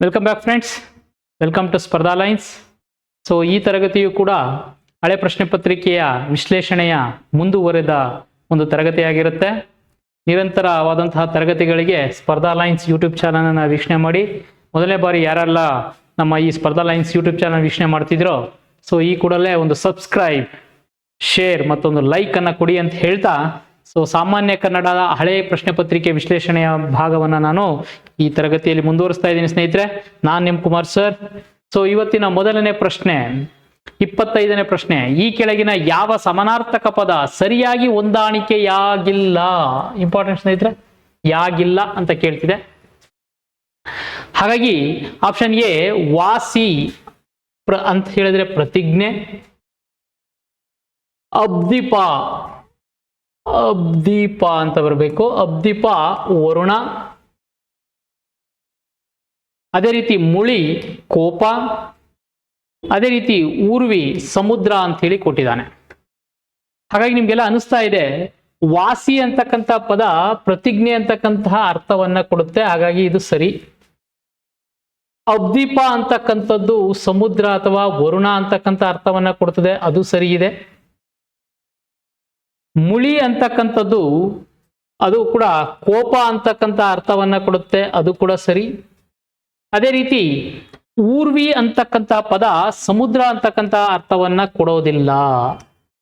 Welcome back friends welcome to Spardha lines so ಈ ತರಗತಿಯು ಕೂಡ ಹಳೆ ಪ್ರಶ್ನೆ ಪತ್ರಿಕೆಯ ವಿಶ್ಲೇಷಣೆಯ ಮುಂದುವರೆದ ಒಂದು ತರಗತಿಯಾಗಿರುತ್ತೆ. ನಿರಂತರವಾದಂತಹ ತರಗತಿಗಳಿಗೆ ಸ್ಪರ್ಧಾ ಲೈನ್ಸ್ ಯೂಟ್ಯೂಬ್ ಚಾನಲನ್ನು ವೀಕ್ಷಣೆ ಮಾಡಿ. ಮೊದಲನೇ ಬಾರಿ ಯಾರೆಲ್ಲ ನಮ್ಮ ಈ ಸ್ಪರ್ಧಾ ಲೈನ್ಸ್ ಯೂಟ್ಯೂಬ್ ಚಾನಲ್ ವೀಕ್ಷಣೆ ಮಾಡ್ತಿದ್ರೋ ಸೊ ಈ ಕೂಡಲೇ ಒಂದು ಸಬ್ಸ್ಕ್ರೈಬ್ ಶೇರ್ ಮತ್ತೊಂದು ಲೈಕನ್ನು ಕೊಡಿ ಅಂತ ಹೇಳ್ತಾ ಸೊ ಸಾಮಾನ್ಯ ಕನ್ನಡದ ಹಳೆ ಪ್ರಶ್ನೆ ಪತ್ರಿಕೆ ವಿಶ್ಲೇಷಣೆಯ ಭಾಗವನ್ನ ನಾನು ಈ ತರಗತಿಯಲ್ಲಿ ಮುಂದುವರಿಸ್ತಾ ಇದ್ದೀನಿ ಸ್ನೇಹಿತರೆ. ನಾನ್ ನಿಮ್ ಕುಮಾರ್ ಸರ್. ಸೊ ಇವತ್ತಿನ ಮೊದಲನೇ ಪ್ರಶ್ನೆ, ಇಪ್ಪತ್ತೈದನೇ ಪ್ರಶ್ನೆ. ಈ ಕೆಳಗಿನ ಯಾವ ಸಮನಾರ್ಥಕ ಪದ ಸರಿಯಾಗಿ ಹೊಂದಾಣಿಕೆಯಾಗಿಲ್ಲ? ಇಂಪಾರ್ಟೆಂಟ್ ಸ್ನೇಹಿತರೆ, ಯಾಗಿಲ್ಲ ಅಂತ ಕೇಳ್ತಿದೆ. ಹಾಗಾಗಿ ಆಪ್ಷನ್ ಎ, ವಾಸಿ ಪ್ರ ಅಂತ ಹೇಳಿದ್ರೆ ಪ್ರತಿಜ್ಞೆ, ಅಬ್ದೀಪ ಅಬ್ದೀಪ ಅಂತ ಬರಬೇಕು. ಅಬ್ದೀಪ, ವರುಣ. ಅದೇ ರೀತಿ ಮುಳಿ, ಕೋಪ. ಅದೇ ರೀತಿ ಊರ್ವಿ, ಸಮುದ್ರ ಅಂತ ಹೇಳಿ ಕೊಟ್ಟಿದ್ದಾನೆ. ಹಾಗಾಗಿ ನಿಮ್ಗೆಲ್ಲ ಅನಿಸ್ತಾ ಇದೆ, ವಾಸಿ ಅಂತಕ್ಕಂಥ ಪದ ಪ್ರತಿಜ್ಞೆ ಅಂತಕ್ಕಂತಹ ಅರ್ಥವನ್ನ ಕೊಡುತ್ತೆ. ಹಾಗಾಗಿ ಇದು ಸರಿ. ಅಬ್ದೀಪ ಅಂತಕ್ಕಂಥದ್ದು ಸಮುದ್ರ ಅಥವಾ ವರುಣ ಅಂತಕ್ಕಂಥ ಅರ್ಥವನ್ನ ಕೊಡ್ತದೆ. ಅದು ಸರಿ ಇದೆ. ಮುಳಿ ಅಂತಕ್ಕಂಥದ್ದು, ಅದು ಕೂಡ ಕೋಪ ಅಂತಕ್ಕಂಥ ಅರ್ಥವನ್ನ ಕೊಡುತ್ತೆ, ಅದು ಕೂಡ ಸರಿ. ಅದೇ ರೀತಿ ಊರ್ವಿ ಅಂತಕ್ಕಂಥ ಪದ ಸಮುದ್ರ ಅಂತಕ್ಕಂಥ ಅರ್ಥವನ್ನ ಕೊಡೋದಿಲ್ಲ.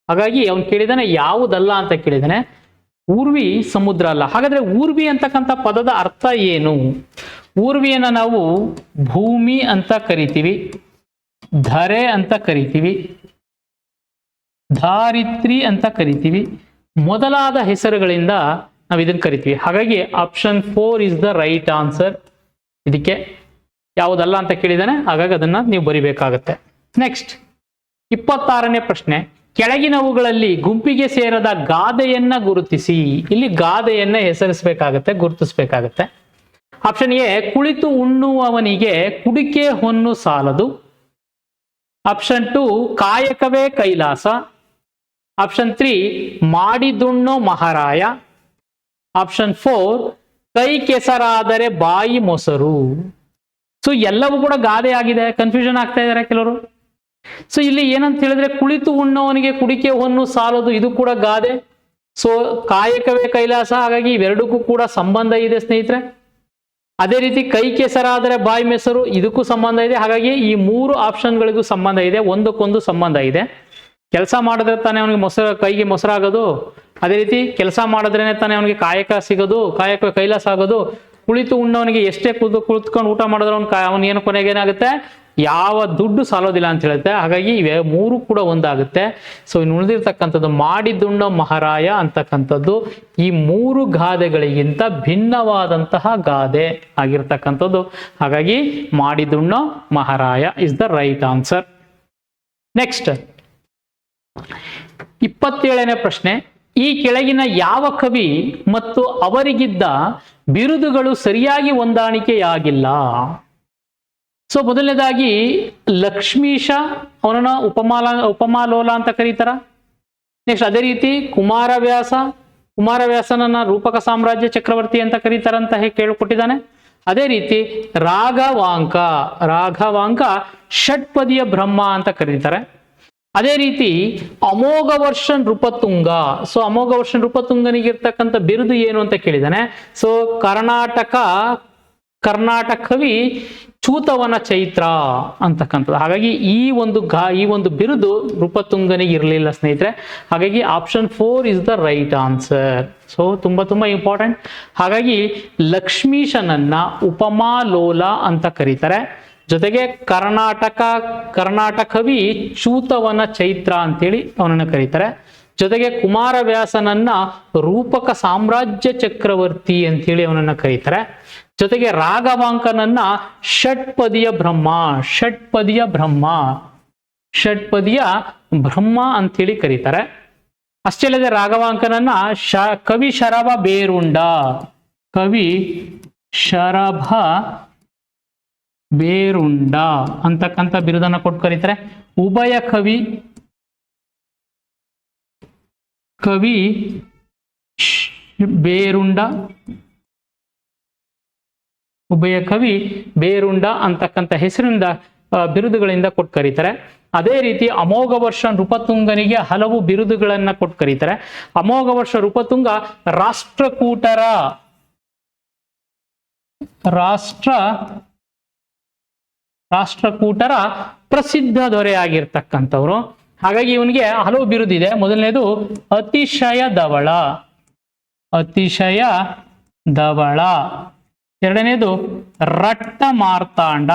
ಹಾಗಾಗಿ ಅವನು ಕೇಳಿದಾನೆ ಯಾವುದಲ್ಲ ಅಂತ ಕೇಳಿದಾನೆ. ಊರ್ವಿ ಸಮುದ್ರ ಅಲ್ಲ. ಹಾಗಾದ್ರೆ ಊರ್ವಿ ಅಂತಕ್ಕಂಥ ಪದದ ಅರ್ಥ ಏನು? ಊರ್ವಿಯನ್ನ ನಾವು ಭೂಮಿ ಅಂತ ಕರಿತೀವಿ, ಧರೆ ಅಂತ ಕರಿತೀವಿ ಧಾರಿತ್ರಿ ಅಂತ ಕರಿತೀವಿ. ಮೊದಲಾದ ಹೆಸರುಗಳಿಂದ ನಾವು ಇದನ್ನು ಕರಿತೀವಿ. ಹಾಗಾಗಿ option four is the right answer ಇದಕ್ಕೆ ಯಾವುದಲ್ಲ ಅಂತ ಕೇಳಿದಾನೆ. ಹಾಗಾಗಿ ಅದನ್ನ ನೀವು ಬರಿಬೇಕಾಗತ್ತೆ. ನೆಕ್ಸ್ಟ್ ಇಪ್ಪತ್ತಾರನೇ ಪ್ರಶ್ನೆ. ಕೆಳಗಿನವುಗಳಲ್ಲಿ ಗುಂಪಿಗೆ ಸೇರದ ಗಾದೆಯನ್ನ ಗುರುತಿಸಿ. ಇಲ್ಲಿ ಗಾದೆಯನ್ನ ಹೆಸರಿಸಬೇಕಾಗತ್ತೆ, ಗುರುತಿಸಬೇಕಾಗತ್ತೆ. ಆಪ್ಷನ್ ಎ, ಕುಳಿತು ಉಣ್ಣುವವನಿಗೆ ಕುಡಿಕೆ ಹೊನ್ನು ಸಾಲದು. ಆಪ್ಷನ್ ಟು ಕಾಯಕವೇ ಕೈಲಾಸ. ಆಪ್ಷನ್ ತ್ರೀ ಮಾಡಿದುಣ್ಣೋ ಮಹಾರಾಯ ಆಪ್ಷನ್ ಫೋರ್ ಕೈ ಕೆಸರಾದರೆ ಬಾಯಿ ಮೊಸರು ಸೊ ಎಲ್ಲವೂ ಕೂಡ ಗಾದೆ ಆಗಿದೆ ಕನ್ಫ್ಯೂಷನ್ ಆಗ್ತಾ ಇದ್ದಾರೆ ಕೆಲವರು. ಸೊ ಇಲ್ಲಿ ಏನಂತ ಹೇಳಿದ್ರೆ, ಕುಳಿತು ಉಣ್ಣವನಿಗೆ ಕುಡಿಕೆ ಹೊನ್ನು ಸಾಲದು, ಇದು ಕೂಡ ಗಾದೆ. ಸೊ ಕಾಯಕವೇ ಕೈಲಾಸ, ಹಾಗಾಗಿ ಇವೆರಡಕ್ಕೂ ಕೂಡ ಸಂಬಂಧ ಇದೆ, ಸ್ನೇಹಿತರೆ. ಅದೇ ರೀತಿ ಕೈ ಕೆಸರಾದರೆ ಬಾಯಿ ಮೆಸರು ಇದಕ್ಕೂ ಸಂಬಂಧ ಇದೆ. ಹಾಗಾಗಿ ಈ ಮೂರು ಆಪ್ಷನ್ಗಳಿಗೂ ಸಂಬಂಧ ಇದೆ, ಒಂದಕ್ಕೊಂದು ಸಂಬಂಧ ಇದೆ. ಕೆಲಸ ಮಾಡಿದ್ರೆ ತಾನೇ ಅವನಿಗೆ ಮೊಸರು, ಕೈಗೆ ಮೊಸರಾಗೋದು ಅದೇ ರೀತಿ ಕೆಲಸ ಮಾಡಿದ್ರೇನೆ ತಾನೇ ಅವನಿಗೆ ಕಾಯಕ ಸಿಗೋದು, ಕಾಯಕ ಕೈಲಾಸ ಆಗೋದು. ಕುಳಿತು ಉಣ್ಣವನಿಗೆ ಎಷ್ಟೇ ಕುದು ಕುಳಿತುಕೊಂಡು ಊಟ ಮಾಡಿದ್ರೆ ಅವ್ನು ಅವನ ಏನು ಕೊನೆಗೆ ಏನಾಗುತ್ತೆ ಯಾವ ದುಡ್ಡು ಸಾಲೋದಿಲ್ಲ ಅಂತ ಹೇಳುತ್ತೆ. ಹಾಗಾಗಿ ಇವೆ ಮೂರು ಕೂಡ ಒಂದಾಗುತ್ತೆ. ಸೊ ಇನ್ನು ಉಳಿದಿರ್ತಕ್ಕಂಥದ್ದು ಮಾಡಿದುಣ್ಣೋ ಮಹಾರಾಯ ಅಂತಕ್ಕಂಥದ್ದು. ಈ ಮೂರು ಗಾದೆಗಳಿಗಿಂತ ಭಿನ್ನವಾದಂತಹ ಗಾದೆ ಆಗಿರ್ತಕ್ಕಂಥದ್ದು. ಹಾಗಾಗಿ ಮಾಡಿದುಣ್ಣೋ ಮಹಾರಾಯ is the right answer next ಇಪ್ಪತ್ತೇಳನೇ ಪ್ರಶ್ನೆ, ಈ ಕೆಳಗಿನ ಯಾವ ಕವಿ ಮತ್ತು ಅವರಿಗಿದ್ದ ಬಿರುದುಗಳು ಸರಿಯಾಗಿ ಹೊಂದಾಣಿಕೆಯಾಗಿಲ್ಲ? ಸೊ ಮೊದಲನೇದಾಗಿ ಲಕ್ಷ್ಮೀಶ ಅವನನ್ನ ಉಪಮಾಲ, ಉಪಮಾಲೋಲ ಅಂತ ಕರೀತಾರ. ನೆಕ್ಸ್ಟ್ ಅದೇ ರೀತಿ ಕುಮಾರವ್ಯಾಸ, ಕುಮಾರವ್ಯಾಸನನ್ನ ರೂಪಕ ಸಾಮ್ರಾಜ್ಯ ಚಕ್ರವರ್ತಿ ಅಂತ ಕರೀತಾರಂತ ಹೇಗೆ ಕೇಳಿಕೊಟ್ಟಿದ್ದಾನೆ. ಅದೇ ರೀತಿ ರಾಘವಾಂಕ ರಾಘವಾಂಕ ಷಟ್ಪದಿಯ ಬ್ರಹ್ಮ ಅಂತ ಕರೀತಾರೆ. ಅದೇ ರೀತಿ ಅಮೋಘ ವರ್ಷನ್ ನೃಪತುಂಗ ಸೊ ಅಮೋಘ ವರ್ಷ ನೃಪತುಂಗನಿಗಿರ್ತಕ್ಕಂಥ ಬಿರುದು ಏನು ಅಂತ ಕೇಳಿದಾನೆ ಸೊ ಕರ್ನಾಟಕ ಕರ್ನಾಟಕ ಕವಿ ಚೂತವನ ಚೈತ್ರ ಅಂತಕ್ಕಂಥದ್ದು. ಹಾಗಾಗಿ ಈ ಒಂದು ಗಾ ಈ ಒಂದು ಬಿರುದು ರೂಪತುಂಗನಿಗೆ ಇರಲಿಲ್ಲ ಸ್ನೇಹಿತರೆ. ಹಾಗಾಗಿ option four is the right answer so ತುಂಬಾ ತುಂಬಾ ಇಂಪಾರ್ಟೆಂಟ್ ಹಾಗಾಗಿ ಲಕ್ಷ್ಮೀಶನನ್ನ ಉಪಮಾಲೋಲ ಅಂತ ಕರೀತಾರೆ. ಜೊತೆಗೆ ಕರ್ನಾಟಕ ಕರ್ನಾಟಕ ಕವಿ ಚೂತವನ ಚೈತ್ರ ಅಂತೇಳಿ ಅವನನ್ನ ಕರೀತಾರೆ. ಜೊತೆಗೆ ಕುಮಾರವ್ಯಾಸನನ್ನ ರೂಪಕ ಸಾಮ್ರಾಜ್ಯ ಚಕ್ರವರ್ತಿ ಅಂತೇಳಿ ಅವನನ್ನ ಕರೀತಾರೆ. ಜೊತೆಗೆ ರಾಘವಾಂಕನನ್ನ ಷಟ್ಪದಿಯ ಬ್ರಹ್ಮ ಷಟ್ಪದಿಯ ಬ್ರಹ್ಮ ಷಟ್ಪದಿಯ ಬ್ರಹ್ಮ ಅಂತೇಳಿ ಕರೀತಾರೆ. ಅಷ್ಟೇ ಅಲ್ಲದೆ ರಾಘವಾಂಕನನ್ನ ಶ, ಕವಿ ಶರಭ ಬೇರುಂಡ, ಕವಿ ಶರಭ ಬೇರುಂಡ ಅಂತಕ್ಕಂಥ ಬಿರುದನ್ನ ಕೊಟ್ಟು ಕರೀತಾರೆ. ಉಭಯ ಕವಿ ಕವಿ ಬೇರುಂಡ ಉಭಯ ಕವಿ ಬೇರುಂಡ ಅಂತಕ್ಕಂಥ ಹೆಸರಿಂದ ಬಿರುದುಗಳಿಂದ ಕೊಟ್ಟು ಕರೀತಾರೆ. ಅದೇ ರೀತಿ ಅಮೋಘ ವರ್ಷ ನೃಪತುಂಗನಿಗೆ ಹಲವು ಬಿರುದುಗಳನ್ನ ಕೊಟ್ಟು ಕರೀತಾರೆ. ಅಮೋಘ ವರ್ಷ ನೃಪತುಂಗ ರಾಷ್ಟ್ರಕೂಟರ, ರಾಷ್ಟ್ರ ರಾಷ್ಟ್ರಕೂಟರ ಪ್ರಸಿದ್ಧ ದೊರೆಯಾಗಿರ್ತಕ್ಕಂಥವ್ರು. ಹಾಗಾಗಿ ಇವನಿಗೆ ಹಲವು ಬಿರುದಿದೆ. ಮೊದಲನೇದು ಅತಿಶಯ ಧವಳ. ಅತಿಶಯ ಧವಳ. ಎರಡನೇದು ರಟ್ಟ ಮಾರ್ತಾಂಡ.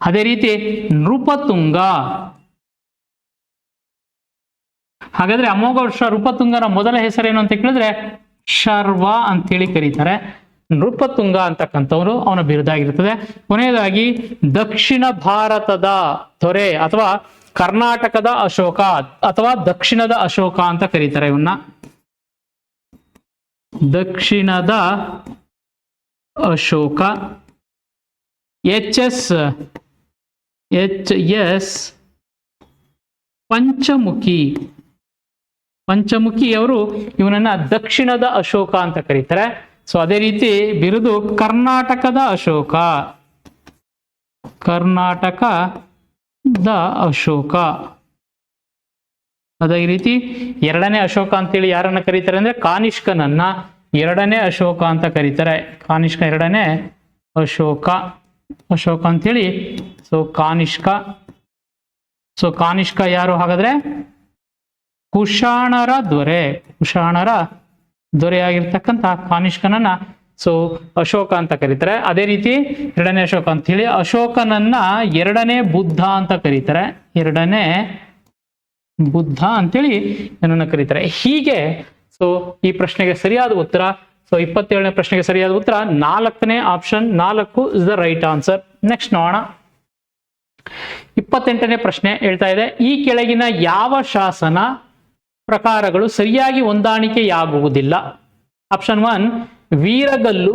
ಅದೇ ರೀತಿ ನೃಪತುಂಗ. ಹಾಗಾದ್ರೆ ಅಮೋಘ ವರ್ಷ ನೃಪತುಂಗನ ಮೊದಲ ಹೆಸರೇನು ಅಂತ ಕೇಳಿದ್ರೆ ಶರ್ವ ಅಂತೇಳಿ ಕರೀತಾರೆ. ನೃಪತುಂಗ ಅಂತಕ್ಕಂಥವ್ರು ಅವನ ಬಿರುದಾಗಿರ್ತದೆ ಕೊನೆಯದಾಗಿ ದಕ್ಷಿಣ ಭಾರತದ ದೊರೆ ಅಥವಾ ಕರ್ನಾಟಕದ ಅಶೋಕ ಅಥವಾ ದಕ್ಷಿಣದ ಅಶೋಕ ಅಂತ ಕರೀತಾರೆ ಇವನ್ನ ದಕ್ಷಿಣದ Ashoka H S H S Panchamukhi. Panchamukhi ಅವರು ಇವನನ್ನ ದಕ್ಷಿಣದ ಅಶೋಕ ಅಂತ ಕರೀತಾರೆ. ಸೊ ಅದೇ ರೀತಿ ಬಿರುದು ಕರ್ನಾಟಕದ ಅಶೋಕ. ಕರ್ನಾಟಕದ ಅಶೋಕ. ಅದೇ ರೀತಿ ಎರಡನೇ ಅಶೋಕ ಅಂತೇಳಿ ಯಾರನ್ನ ಕರೀತಾರೆ ಅಂದ್ರೆ ಕಾನಿಷ್ಕನನ್ನ ಎರಡನೇ ಅಶೋಕ ಅಂತ ಕರೀತಾರೆ. ಕಾನಿಷ್ಕ ಎರಡನೇ ಅಶೋಕ. ಅಶೋಕ ಅಂತೇಳಿ ಸೊ ಕಾನಿಷ್ಕ. ಸೊ ಕಾನಿಷ್ಕ ಯಾರು ಹಾಗಾದ್ರೆ? ಕುಶಾಣರ ದೊರೆ ಕುಶಾಣರ ದೊರೆಯಾಗಿರ್ತಕ್ಕಂಥ ಕಾನಿಷ್ಕನನ್ನ ಸೊ ಅಶೋಕ ಅಂತ ಕರೀತಾರೆ. ಅದೇ ರೀತಿ ಎರಡನೇ ಅಶೋಕ ಅಂತ ಹೇಳಿ, ಅಶೋಕನನ್ನ ಎರಡನೇ ಬುದ್ಧ ಅಂತ ಕರೀತಾರೆ. ಎರಡನೇ ಬುದ್ಧ ಅಂತೇಳಿ ಏನನ್ನ ಕರೀತಾರೆ. ಹೀಗೆ ಸೊ ಈ ಪ್ರಶ್ನೆಗೆ ಸರಿಯಾದ ಉತ್ತರ ಸೊ ಇಪ್ಪತ್ತೇಳನೇ ಪ್ರಶ್ನೆಗೆ ಸರಿಯಾದ ಉತ್ತರ, ನಾಲ್ಕನೇ ಆಪ್ಷನ್ ನಾಲ್ಕು is the right answer next ನೋಡೋಣ. ಇಪ್ಪತ್ತೆಂಟನೇ ಪ್ರಶ್ನೆ ಹೇಳ್ತಾ ಇದೆ. ಈ ಕೆಳಗಿನ ಯಾವ ಶಾಸನ ಪ್ರಕಾರಗಳು ಸರಿಯಾಗಿ ಹೊಂದಾಣಿಕೆಯಾಗುವುದಿಲ್ಲ. ಆಪ್ಷನ್ ಒನ್ ವೀರಗಲ್ಲು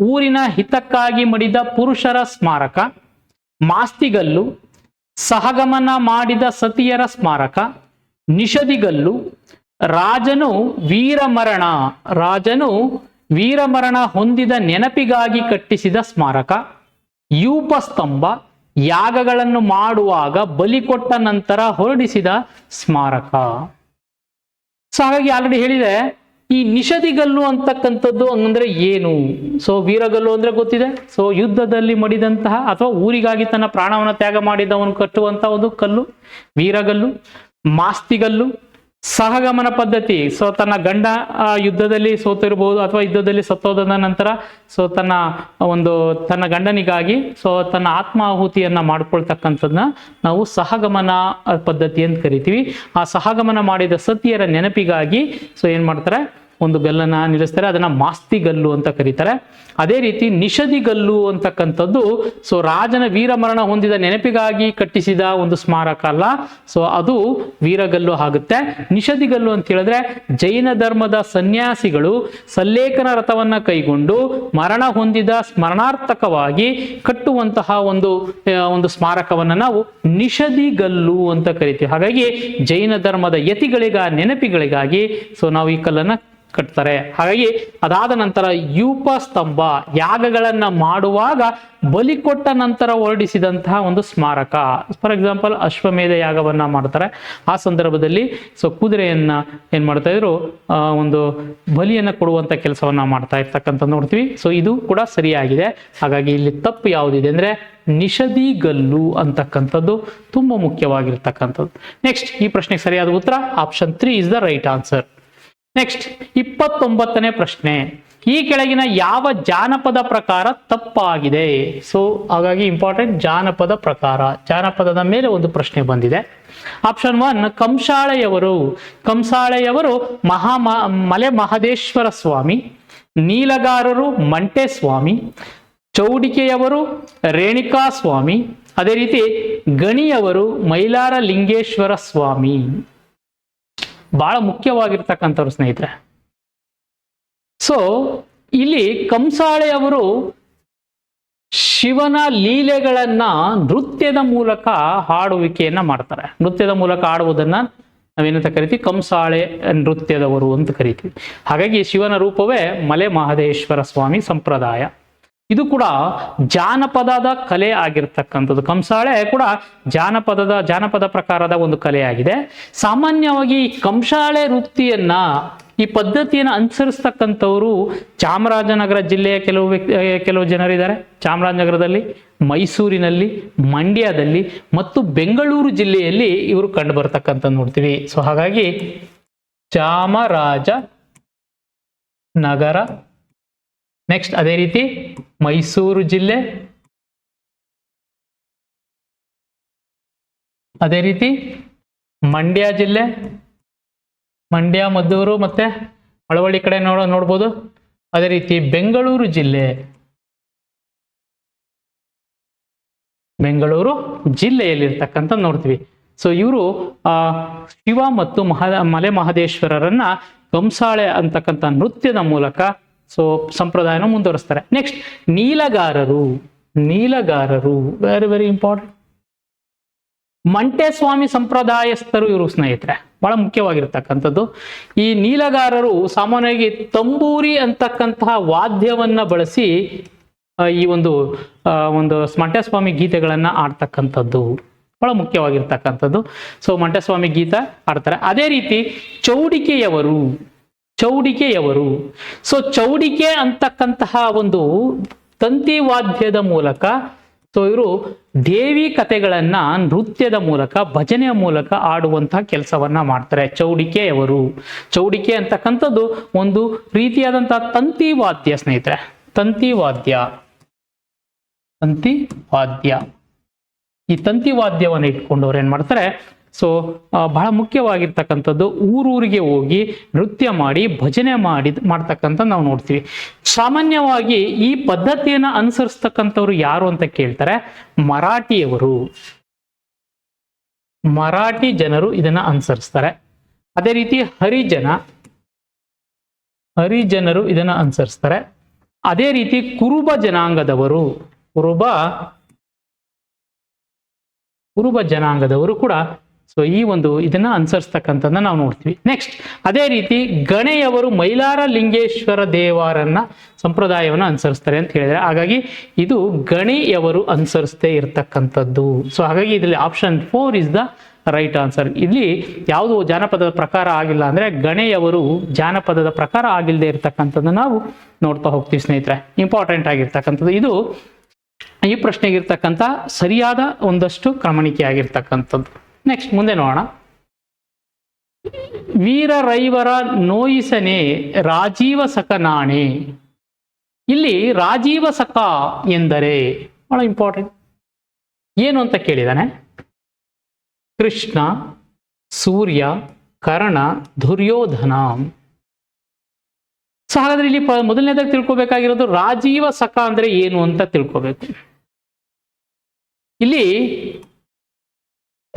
ಊರಿನ ಹಿತಕ್ಕಾಗಿ ಮಡಿದ ಪುರುಷರ ಸ್ಮಾರಕ. ಮಾಸ್ತಿಗಲ್ಲು ಸಹಗಮನ ಮಾಡಿದ ಸತಿಯರ ಸ್ಮಾರಕ. ನಿಷದಿಗಲ್ಲು ರಾಜನು ವೀರಮರಣ ರಾಜನು ವೀರಮರಣ ಹೊಂದಿದ ನೆನಪಿಗಾಗಿ ಕಟ್ಟಿಸಿದ ಸ್ಮಾರಕ. ಯೂಪಸ್ತಂಭ ಯಾಗಗಳನ್ನು ಮಾಡುವಾಗ ಬಲಿ ಕೊಟ್ಟ ನಂತರ ಹೊರಡಿಸಿದ ಸ್ಮಾರಕ. ಸೊ ಹಾಗಾಗಿ ಆಲ್ರೆಡಿ ಹೇಳಿದೆ, ಈ ನಿಷದಿಗಲ್ಲು ಅಂತಕ್ಕಂಥದ್ದು ಅಂದ್ರೆ ಏನು? ಸೊ ವೀರಗಲ್ಲು ಅಂದ್ರೆ ಗೊತ್ತಿದೆ? ಸೊ ಯುದ್ಧದಲ್ಲಿ ಮಡಿದಂತಹ ಅಥವಾ ಊರಿಗಾಗಿ ತನ್ನ ಪ್ರಾಣವನ್ನು ತ್ಯಾಗ ಮಾಡಿದವನು ಕಟ್ಟುವಂತಹ ಒಂದು ಕಲ್ಲು, ವೀರಗಲ್ಲು, ಮಾಸ್ತಿಗಲ್ಲು ಸಹಗಮನ ಪದ್ಧತಿ. ಸೊ, ತನ್ನ ಗಂಡ ಯುದ್ಧದಲ್ಲಿ ಸೋತಿರಬಹುದು ಅಥವಾ ಯುದ್ಧದಲ್ಲಿ ಸತ್ತೋದ ನಂತರ ಸೊ, ತನ್ನ, ಒಂದು, ತನ್ನ ಗಂಡನಿಗಾಗಿ ಸೊ, ತನ್ನ ಆತ್ಮಾಹುತಿಯನ್ನ ಮಾಡ್ಕೊಳ್ತಕ್ಕಂಥದ್ದನ್ನ ನಾವು ಸಹಗಮನ ಪದ್ಧತಿ ಅಂತ ಕರಿತೀವಿ. ಆ ಸಹಗಮನ ಮಾಡಿದ ಸತಿಯರ ನೆನಪಿಗಾಗಿ ಸೊ, ಏನ್ ಮಾಡ್ತಾರೆ? ಒಂದು ಬೆಲ್ಲನ ನಿಲ್ಲಿಸ್ತಾರೆ, ಅದನ್ನ ಮಾಸ್ತಿಗಲ್ಲು ಅಂತ ಕರೀತಾರೆ. ಅದೇ ರೀತಿ ನಿಷದಿಗಲ್ಲು ಅಂತಕ್ಕಂಥದ್ದು, ಸೊ ರಾಜನ ವೀರಮರಣ ಹೊಂದಿದ ನೆನಪಿಗಾಗಿ ಕಟ್ಟಿಸಿದ ಒಂದು ಸ್ಮಾರಕ ಅಲ್ಲ. ಸೊ ಅದು ವೀರಗಲ್ಲು ಆಗುತ್ತೆ. ನಿಷದಿಗಲ್ಲು ಅಂತ ಹೇಳಿದ್ರೆ ಜೈನ ಧರ್ಮದ ಸನ್ಯಾಸಿಗಳು ಸಲ್ಲೇಖನ ರಥವನ್ನ ಕೈಗೊಂಡು ಮರಣ ಹೊಂದಿದ ಸ್ಮರಣಾರ್ಥಕವಾಗಿ ಕಟ್ಟುವಂತಹ ಒಂದು ಒಂದು ಸ್ಮಾರಕವನ್ನ ನಾವು ನಿಷದಿಗಲ್ಲು ಅಂತ ಕರಿತೀವಿ. ಹಾಗಾಗಿ ಜೈನ ಧರ್ಮದ ಯತಿಗಳಿಗ, ನೆನಪಿಗಳಿಗಾಗಿ, ಸೊ ನಾವು ಈ ಕಲ್ಲನ್ನ ಕಟ್ತಾರೆ. ಹಾಗಾಗಿ ಅದಾದ ನಂತರ ಯೂಪ ಸ್ತಂಭ ಯಾಗಗಳನ್ನ ಮಾಡುವಾಗ ಬಲಿ ಕೊಟ್ಟ ನಂತರ ಹೊರಡಿಸಿದಂತಹ ಒಂದು ಸ್ಮಾರಕ. ಫಾರ್ ಎಕ್ಸಾಂಪಲ್ ಅಶ್ವಮೇಧ ಯಾಗವನ್ನ ಮಾಡ್ತಾರೆ. ಆ ಸಂದರ್ಭದಲ್ಲಿ ಸೊ ಕುದುರೆಯನ್ನ ಏನ್ ಮಾಡ್ತಾ ಇದ್ರು ಒಂದು ಬಲಿಯನ್ನ ಕೊಡುವಂತ ಕೆಲಸವನ್ನ ಮಾಡ್ತಾ ಇರ್ತಕ್ಕಂತ ನೋಡ್ತೀವಿ. ಸೊ ಇದು ಕೂಡ ಸರಿಯಾಗಿದೆ. ಹಾಗಾಗಿ ಇಲ್ಲಿ ತಪ್ಪು ಯಾವುದಿದೆ ಅಂದ್ರೆ ನಿಷದಿಗಲ್ಲು ಅಂತಕ್ಕಂಥದ್ದು ತುಂಬಾ ಮುಖ್ಯವಾಗಿರ್ತಕ್ಕಂಥದ್ದು. ನೆಕ್ಸ್ಟ್ ಈ ಪ್ರಶ್ನೆಗೆ ಸರಿಯಾದ ಉತ್ತರ option three is the right answer next ಇಪ್ಪತ್ತೊಂಬತ್ತನೇ ಪ್ರಶ್ನೆ. ಈ ಕೆಳಗಿನ ಯಾವ ಜಾನಪದ ಪ್ರಕಾರ ತಪ್ಪಾಗಿದೆ? ಸೊ ಹಾಗಾಗಿ ಇಂಪಾರ್ಟೆಂಟ್ ಜಾನಪದ ಪ್ರಕಾರ. ಜಾನಪದದ ಮೇಲೆ ಒಂದು ಪ್ರಶ್ನೆ ಬಂದಿದೆ. Option one ಕಂಸಾಳೆಯವರು. ಕಂಸಾಳೆಯವರು ಮಹಾ ಮಲೆ ಮಹದೇಶ್ವರ ಸ್ವಾಮಿ, ನೀಲಗಾರರು ಮಂಟೆ ಸ್ವಾಮಿ ಚೌಡಿಕೆಯವರು ರೇಣಿಕಾ ಸ್ವಾಮಿ, ಅದೇ ರೀತಿ ಗಣಿಯವರು ಮೈಲಾರ ಲಿಂಗೇಶ್ವರ ಸ್ವಾಮಿ. ಬಹಳ ಮುಖ್ಯವಾಗಿರ್ತಕ್ಕಂಥವ್ರು ಸ್ನೇಹಿತರೆ. ಸೊ ಇಲ್ಲಿ ಕಂಸಾಳೆ ಅವರು ಶಿವನ ಲೀಲೆಗಳನ್ನ ನೃತ್ಯದ ಮೂಲಕ ಹಾಡುವಿಕೆಯನ್ನ ಮಾಡ್ತಾರೆ. ನೃತ್ಯದ ಮೂಲಕ ಹಾಡುವುದನ್ನ ನಾವೇನಂತ ಕರಿತೀವಿ? ಕಂಸಾಳೆ ನೃತ್ಯದವರು ಅಂತ ಕರಿತೀವಿ. ಹಾಗಾಗಿ ಶಿವನ ರೂಪವೇ ಮಲೆ ಮಹದೇಶ್ವರ ಸ್ವಾಮಿ ಸಂಪ್ರದಾಯ. ಇದು ಕೂಡ ಜಾನಪದದ ಕಲೆ ಆಗಿರ್ತಕ್ಕಂಥದ್ದು. ಕಂಸಾಳೆ ಕೂಡ ಜಾನಪದದ, ಜಾನಪದ ಪ್ರಕಾರದ ಒಂದು ಕಲೆಯಾಗಿದೆ. ಸಾಮಾನ್ಯವಾಗಿ ಕಂಸಾಳೆ ವೃತ್ತಿಯನ್ನ ಈ ಪದ್ಧತಿಯನ್ನು ಅನುಸರಿಸ್ತಕ್ಕಂಥವರು ಚಾಮರಾಜನಗರ ಜಿಲ್ಲೆಯ ಕೆಲವು ವ್ಯಕ್ತಿ ಕೆಲವು ಜನರಿದ್ದಾರೆ. ಚಾಮರಾಜನಗರದಲ್ಲಿ, ಮೈಸೂರಿನಲ್ಲಿ, ಮಂಡ್ಯದಲ್ಲಿ ಮತ್ತು ಬೆಂಗಳೂರು ಜಿಲ್ಲೆಯಲ್ಲಿ ಇವರು ಕಂಡು ಬರ್ತಕ್ಕಂಥ ನೋಡ್ತೀವಿ. ಸೊ, ಹಾಗಾಗಿ ಚಾಮರಾಜ ನಗರ ನೆಕ್ಸ್ಟ್ ಅದೇ ರೀತಿ ಮೈಸೂರು ಜಿಲ್ಲೆ. ಅದೇ ರೀತಿ ಮಂಡ್ಯ ಜಿಲ್ಲೆ. ಮಂಡ್ಯ, ಮದ್ದೂರು ಮತ್ತೆ ಮಳವಳ್ಳಿ ಕಡೆ ನೋಡ, ನೋಡ್ಬೋದು. ಅದೇ ರೀತಿ ಬೆಂಗಳೂರು ಜಿಲ್ಲೆ. ಬೆಂಗಳೂರು ಜಿಲ್ಲೆಯಲ್ಲಿರ್ತಕ್ಕಂಥ ನೋಡ್ತೀವಿ. ಸೊ ಇವರು ಶಿವ ಮತ್ತು ಮಹ, ಮಲೆ ಮಹದೇಶ್ವರರನ್ನ ಕಂಸಾಳೆ ಅಂತಕ್ಕಂಥ ನೃತ್ಯದ ಮೂಲಕ ಸೊ ಸಂಪ್ರದಾಯನ ಮುಂದುವರಿಸ್ತಾರೆ. ನೆಕ್ಸ್ಟ್ ನೀಲಗಾರರು ನೀಲಗಾರರು ವೆರಿ ವೆರಿ ಇಂಪಾರ್ಟೆಂಟ್ ಮಂಟೆಸ್ವಾಮಿ ಸಂಪ್ರದಾಯಸ್ಥರು ಇವರು ಸ್ನೇಹಿತರೆ. ಬಹಳ ಮುಖ್ಯವಾಗಿರ್ತಕ್ಕಂಥದ್ದು. ಈ ನೀಲಗಾರರು ಸಾಮಾನ್ಯವಾಗಿ ತಂಬೂರಿ ಅಂತಕ್ಕಂತಹ ವಾದ್ಯವನ್ನ ಬಳಸಿ ಈ ಒಂದು ಒಂದು ಮಂಟೆಸ್ವಾಮಿ ಗೀತೆಗಳನ್ನ ಆಡ್ತಕ್ಕಂಥದ್ದು ಬಹಳ ಮುಖ್ಯವಾಗಿರ್ತಕ್ಕಂಥದ್ದು. ಸೊ ಮಂಟೆಸ್ವಾಮಿ ಗೀತ ಆಡ್ತಾರೆ ಅದೇ ರೀತಿ ಚೌಡಿಕೆಯವರು. ಚೌಡಿಕೆಯವರು. ಸೊ ಚೌಡಿಕೆ ಅಂತಕ್ಕಂತಹ ಒಂದು ತಂತಿ ವಾದ್ಯದ ಮೂಲಕ ಸೊ ಇವರು ದೇವಿ ಕಥೆಗಳನ್ನ, ನೃತ್ಯದ ಮೂಲಕ, ಭಜನೆಯ ಮೂಲಕ ಆಡುವಂತಹ ಕೆಲಸವನ್ನ ಮಾಡ್ತಾರೆ ಚೌಡಿಕೆಯವರು. ಚೌಡಿಕೆ ಅಂತಕ್ಕಂಥದ್ದು ಒಂದು ರೀತಿಯಾದಂತಹ ತಂತಿ ವಾದ್ಯ ಸ್ನೇಹಿತರೆ. ತಂತಿ ವಾದ್ಯ. ತಂತಿ ವಾದ್ಯ. ಈ ತಂತಿ ವಾದ್ಯವನ್ನು ಇಟ್ಕೊಂಡವ್ರು ಏನ್ ಮಾಡ್ತಾರೆ ಸೊ ಬಹಳ ಮುಖ್ಯವಾಗಿರ್ತಕ್ಕಂಥದ್ದು ಊರೂರಿಗೆ ಹೋಗಿ ನೃತ್ಯ ಮಾಡಿ, ಭಜನೆ ಮಾಡಿ, ಮಾಡ್ತಕ್ಕಂಥ ನಾವು ನೋಡ್ತೀವಿ. ಸಾಮಾನ್ಯವಾಗಿ ಈ ಪದ್ಧತಿಯನ್ನ ಅನುಸರಿಸ್ತಕ್ಕಂಥವ್ರು ಯಾರು ಅಂತ ಕೇಳ್ತಾರೆ ಮರಾಠಿಯವರು. ಮರಾಠಿ ಜನರು ಇದನ್ನ ಅನುಸರಿಸ್ತಾರೆ. ಅದೇ ರೀತಿ ಹರಿಜನ, ಹರಿಜನರು ಇದನ್ನ ಅನುಸರಿಸ್ತಾರೆ. ಅದೇ ರೀತಿ ಕುರುಬ ಜನಾಂಗದವರು, ಕುರುಬ ಕುರುಬ ಜನಾಂಗದವರು ಕೂಡ ಸೊ ಈ ಒಂದು ಇದನ್ನ ಅನುಸರಿಸ್ತಕ್ಕಂಥದ್ದನ್ನ ನಾವು ನೋಡ್ತೀವಿ. ನೆಕ್ಸ್ಟ್ ಅದೇ ರೀತಿ ಗಣೆಯವರು ಮೈಲಾರ ಲಿಂಗೇಶ್ವರ ದೇವರನ್ನ ಸಂಪ್ರದಾಯವನ್ನು ಅನುಸರಿಸ್ತಾರೆ ಅಂತ ಹೇಳಿದ್ರೆ, ಹಾಗಾಗಿ ಇದು ಗಣಿಯವರು ಅನುಸರಿಸದೇ ಇರತಕ್ಕಂಥದ್ದು. ಸೊ ಹಾಗಾಗಿ ಇದರಲ್ಲಿ option four is the right answer ಇಲ್ಲಿ ಯಾವುದು ಜಾನಪದದ ಪ್ರಕಾರ ಆಗಿಲ್ಲ ಅಂದ್ರೆ ಗಣೆಯವರು ಜಾನಪದದ ಪ್ರಕಾರ ಆಗಿಲ್ಲದೆ ಇರತಕ್ಕಂಥದ್ದು ನಾವು ನೋಡ್ತಾ ಹೋಗ್ತೀವಿ ಸ್ನೇಹಿತರೆ. ಇಂಪಾರ್ಟೆಂಟ್ ಆಗಿರ್ತಕ್ಕಂಥದ್ದು. ಇದು ಈ ಪ್ರಶ್ನೆಗೆ ಇರ್ತಕ್ಕಂಥ ಸರಿಯಾದ ಒಂದಷ್ಟು ಕ್ರಮಣಿಕೆ ಆಗಿರ್ತಕ್ಕಂಥದ್ದು. ನೆಕ್ಸ್ಟ್ ಮುಂದೆ ನೋಡೋಣ. ವೀರ ರೈವರ ನೋಯಿಸನೆ ರಾಜೀವ ಸಕನಾಣೆ ಇಲ್ಲಿ ರಾಜೀವ ಸಖ ಎಂದರೆ ಬಹಳ ಇಂಪಾರ್ಟೆಂಟ್ ಏನು ಅಂತ ಕೇಳಿದಾನೆ? ಕೃಷ್ಣ, ಸೂರ್ಯ, ಕರ್ಣ, ದುರ್ಯೋಧನ. ಸೊ ಹಾಗಾದ್ರೆ ಇಲ್ಲಿ ಮೊದಲನೇದಾಗಿ ತಿಳ್ಕೊಬೇಕಾಗಿರೋದು ರಾಜೀವ ಸಖ ಅಂದ್ರೆ ಏನು ಅಂತ ತಿಳ್ಕೊಬೇಕು. ಇಲ್ಲಿ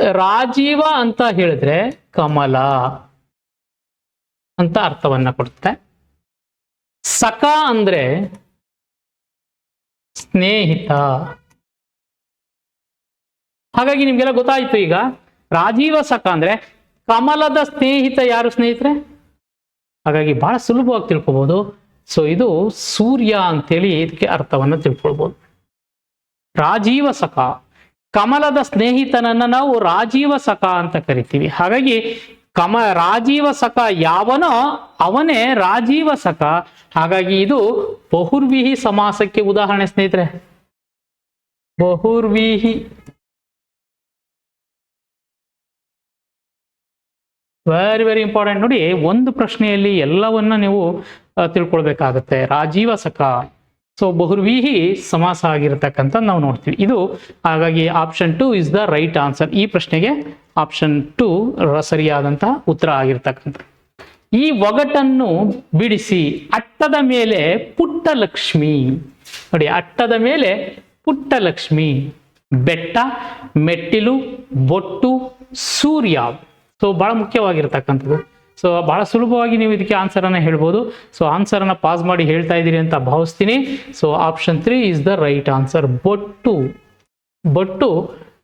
ರಾಜೀವ ಅಂತ ಹೇಳಿದ್ರೆ ಕಮಲ ಅಂತ ಅರ್ಥವನ್ನ ಕೊಡುತ್ತೆ. ಸಖ ಅಂದ್ರೆ ಸ್ನೇಹಿತ. ಹಾಗಾಗಿ ನಿಮ್ಗೆಲ್ಲ ಗೊತ್ತಾಯ್ತು ಈಗ. ರಾಜೀವ ಸಖ ಅಂದ್ರೆ ಕಮಲದ ಸ್ನೇಹಿತ ಯಾರು ಸ್ನೇಹಿತರೆ? ಹಾಗಾಗಿ ಬಹಳ ಸುಲಭವಾಗಿ ತಿಳ್ಕೊಬಹುದು ಸೊ ಇದು ಸೂರ್ಯ ಅಂತೇಳಿ ಇದಕ್ಕೆ ಅರ್ಥವನ್ನ ತಿಳ್ಕೊಳ್ಬಹುದು ರಾಜೀವ ಸಖ. ಕಮಲದ ಸ್ನೇಹಿತನನ್ನ ನಾವು ರಾಜೀವ ಸಖ ಅಂತ ಕರಿತೀವಿ. ಹಾಗಾಗಿ ಕಮ ರಾಜೀವ ಸಖ ಯಾವನೋ ಅವನೇ ರಾಜೀವ ಸಖ. ಹಾಗಾಗಿ ಇದು ಬಹುರ್ವಿಹಿ ಸಮಾಸಕ್ಕೆ ಉದಾಹರಣೆ ಸ್ನೇಹಿತರೆ. ಬಹುರ್ವಿಹಿ ವೆರಿ ವೆರಿ ಇಂಪಾರ್ಟೆಂಟ್ ನೋಡಿ, ಒಂದು ಪ್ರಶ್ನೆಯಲ್ಲಿ ಎಲ್ಲವನ್ನ ನೀವು ತಿಳ್ಕೊಳ್ಬೇಕಾಗತ್ತೆ. ರಾಜೀವ ಸಖ. ಸೊ ಬಹುರ್ವೀಹಿ ಸಮಾಸ ಆಗಿರತಕ್ಕಂಥ ನಾವು ನೋಡ್ತೀವಿ. ಇದು ಹಾಗಾಗಿ option two is the right answer ಈ ಪ್ರಶ್ನೆಗೆ ಆಪ್ಷನ್ ಟು ಸರಿಯಾದಂತಹ ಉತ್ತರ ಆಗಿರ್ತಕ್ಕಂಥ ಈ ಒಗಟನ್ನು ಬಿಡಿಸಿ ಅಟ್ಟದ ಮೇಲೆ ಪುಟ್ಟ ಲಕ್ಷ್ಮಿ ನೋಡಿ, ಅಟ್ಟದ ಮೇಲೆ ಪುಟ್ಟ ಲಕ್ಷ್ಮಿ ಬೆಟ್ಟ, ಮೆಟ್ಟಿಲು, ಬೊಟ್ಟು, ಸೂರ್ಯ. ಸೊ ಬಹಳ ಮುಖ್ಯವಾಗಿರ್ತಕ್ಕಂಥದ್ದು. ಸೊ ಬಹಳ ಸುಲಭವಾಗಿ ನೀವು ಇದಕ್ಕೆ ಆನ್ಸರ್ ಅನ್ನ ಹೇಳ್ಬೋದು. ಸೊ ಆನ್ಸರ್ ಅನ್ನ ಪಾಸ್ ಮಾಡಿ ಹೇಳ್ತಾ ಇದ್ದೀರಿ ಅಂತ ಭಾವಿಸ್ತೀನಿ. So option three is the right answer ಬೊಟ್ಟು ಬೊಟ್ಟು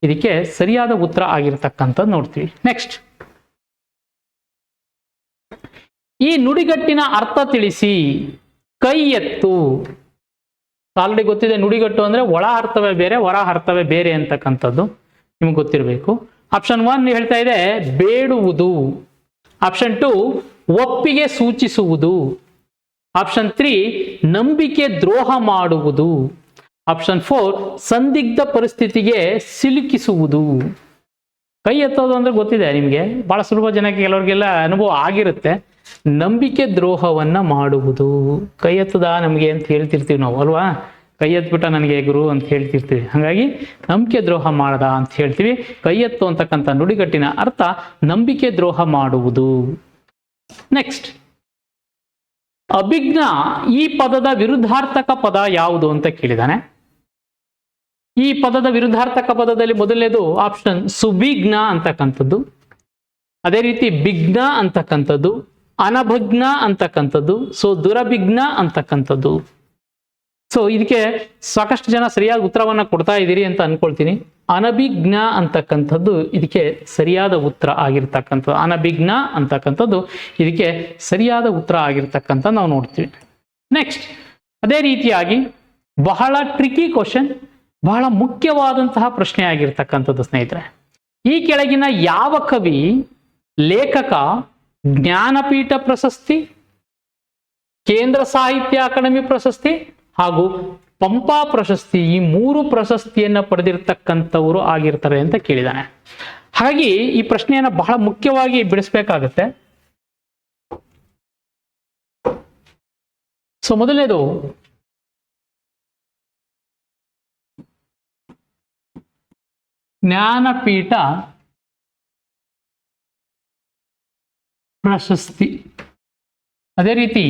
ಇದಕ್ಕೆ ಸರಿಯಾದ ಉತ್ತರ ಆಗಿರ್ತಕ್ಕಂಥದ್ದು ನೋಡ್ತೀವಿ. ನೆಕ್ಸ್ಟ್ ಈ ನುಡಿಗಟ್ಟಿನ ಅರ್ಥ ತಿಳಿಸಿ. ಕೈ ಎತ್ತು. ಆಲ್ರೆಡಿ ಗೊತ್ತಿದೆ, ನುಡಿಗಟ್ಟು ಅಂದ್ರೆ ಒಳ ಅರ್ಥವೇ ಬೇರೆ ಹೊರ ಅರ್ಥವೇ ಬೇರೆ ಅಂತಕ್ಕಂಥದ್ದು ನಿಮ್ಗೆ ಗೊತ್ತಿರಬೇಕು. ಆಪ್ಷನ್ ಒನ್ ಹೇಳ್ತಾ ಇದೆ, ಬೇಡುವುದು. ಆಪ್ಷನ್ ಟು ಒಪ್ಪಿಗೆ ಸೂಚಿಸುವುದು. ಆಪ್ಷನ್ ತ್ರೀ ನಂಬಿಕೆ ದ್ರೋಹ ಮಾಡುವುದು. ಆಪ್ಷನ್ ಫೋರ್ ಸಂದಿಗ್ಧ ಪರಿಸ್ಥಿತಿಗೆ ಸಿಲುಕಿಸುವುದು. ಕೈ ಎತ್ತೋದು ಅಂದ್ರೆ ಗೊತ್ತಿದೆ ನಿಮಗೆ. ಬಹಳ ಸುಲಭ ಜನಕ್ಕೆ ಕೆಲವರಿಗೆಲ್ಲ ಅನುಭವ ಆಗಿರುತ್ತೆ. ನಂಬಿಕೆ ದ್ರೋಹವನ್ನ ಮಾಡುವುದು. ಕೈ ಎತ್ತದ ನಮಗೆ ಅಂತ ಹೇಳ್ತಿರ್ತೀವಿ ನಾವು, ಅಲ್ವಾ? ಕೈ ಎತ್ಬಿಟ್ಟ ನನಗೆ ಗುರು ಅಂತ ಹೇಳ್ತಿರ್ತೀವಿ. ಹಾಗಾಗಿ ನಂಬಿಕೆ ದ್ರೋಹ ಮಾಡದ ಅಂತ ಹೇಳ್ತೀವಿ. ಕೈ ಎತ್ತು ಅಂತಕ್ಕಂಥ ನುಡಿಗಟ್ಟಿನ ಅರ್ಥ ನಂಬಿಕೆ ದ್ರೋಹ ಮಾಡುವುದು. ನೆಕ್ಸ್ಟ್ ಅಭಿಜ್ಞ ಈ ಪದದ ವಿರುದ್ಧಾರ್ಥಕ ಪದ ಯಾವುದು ಅಂತ ಕೇಳಿದಾನೆ. ಈ ಪದದ ವಿರುದ್ಧಾರ್ಥಕ ಪದದಲ್ಲಿ ಮೊದಲನೇದು ಆಪ್ಷನ್ ಸುಭಿಜ್ಞ ಅಂತಕ್ಕಂಥದ್ದು. ಅದೇ ರೀತಿ ಬಿಘ್ನ ಅಂತಕ್ಕಂಥದ್ದು ಅನಭಗ್ನ ಅಂತಕ್ಕಂಥದ್ದು, ಸೊ ದುರಭಿಜ್ಞ ಅಂತಕ್ಕಂಥದ್ದು. ಸೊ ಇದಕ್ಕೆ ಸಾಕಷ್ಟು ಜನ ಸರಿಯಾದ ಉತ್ತರವನ್ನ ಕೊಡ್ತಾ ಇದ್ದೀರಿ ಅಂತ ಅನ್ಕೊಳ್ತೀನಿ. ಅನಭಿಜ್ಞ ಅಂತಕ್ಕಂಥದ್ದು ಇದಕ್ಕೆ ಸರಿಯಾದ ಉತ್ತರ ಆಗಿರ್ತಕ್ಕಂಥದ್ದು ಅನಭಿಜ್ಞ ಅಂತಕ್ಕಂಥದ್ದು ಇದಕ್ಕೆ ಸರಿಯಾದ ಉತ್ತರ ಆಗಿರ್ತಕ್ಕಂಥ ನಾವು ನೋಡ್ತೀವಿ. ನೆಕ್ಸ್ಟ್ ಅದೇ ರೀತಿಯಾಗಿ ಬಹಳ ಟ್ರಿಕಿ ಕ್ವಶನ್ ಬಹಳ ಮುಖ್ಯವಾದಂತಹ ಪ್ರಶ್ನೆ ಆಗಿರ್ತಕ್ಕಂಥದ್ದು ಸ್ನೇಹಿತರೆ. ಈ ಕೆಳಗಿನ ಯಾವ ಕವಿ ಲೇಖಕ ಜ್ಞಾನಪೀಠ ಪ್ರಶಸ್ತಿ, ಕೇಂದ್ರ ಸಾಹಿತ್ಯ ಅಕಾಡೆಮಿ ಪ್ರಶಸ್ತಿ ಹಾಗೂ ಪಂಪಾ ಪ್ರಶಸ್ತಿ ಈ ಮೂರು ಪ್ರಶಸ್ತಿಯನ್ನ ಪಡೆದಿರ್ತಕ್ಕಂಥವರು ಆಗಿರ್ತಾರೆ ಅಂತ ಕೇಳಿದಾನೆ. ಹಾಗಾಗಿ ಈ ಪ್ರಶ್ನೆಯನ್ನ ಬಹಳ ಮುಖ್ಯವಾಗಿ ಬಿಡಿಸ್ಬೇಕಾಗತ್ತೆ. ಸೊ ಮೊದಲನೇದು, ಜ್ಞಾನಪೀಠ ಪ್ರಶಸ್ತಿ. ಅದೇ ರೀತಿ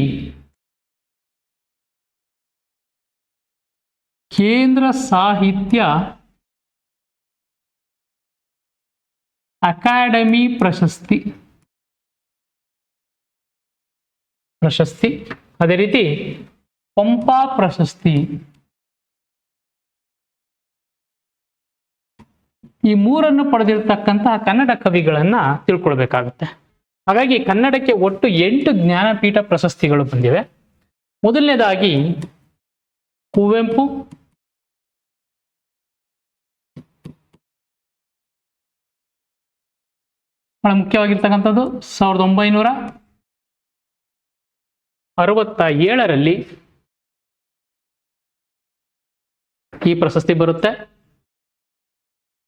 ಕೇಂದ್ರ ಸಾಹಿತ್ಯ ಅಕಾಡೆಮಿ ಪ್ರಶಸ್ತಿ. ಪ್ರಶಸ್ತಿ. ಅದೇ ರೀತಿ ಪಂಪಾ ಪ್ರಶಸ್ತಿ. ಈ ಮೂರನ್ನು ಪಡೆದಿರ್ತಕ್ಕಂತಹ ಕನ್ನಡ ಕವಿಗಳನ್ನ ತಿಳ್ಕೊಳ್ಬೇಕಾಗುತ್ತೆ. ಹಾಗಾಗಿ ಕನ್ನಡಕ್ಕೆ ಒಟ್ಟು ಎಂಟು ಜ್ಞಾನಪೀಠ ಪ್ರಶಸ್ತಿಗಳು ಬಂದಿವೆ. ಮೊದಲನೇದಾಗಿ ಕುವೆಂಪು ಬಹಳ ಮುಖ್ಯವಾಗಿರ್ತಕ್ಕಂಥದ್ದು ಸಾವಿರದ ಒಂಬೈನೂರ ಅರವತ್ತ ಏಳರಲ್ಲಿ ಈ ಪ್ರಶಸ್ತಿ ಬರುತ್ತೆ.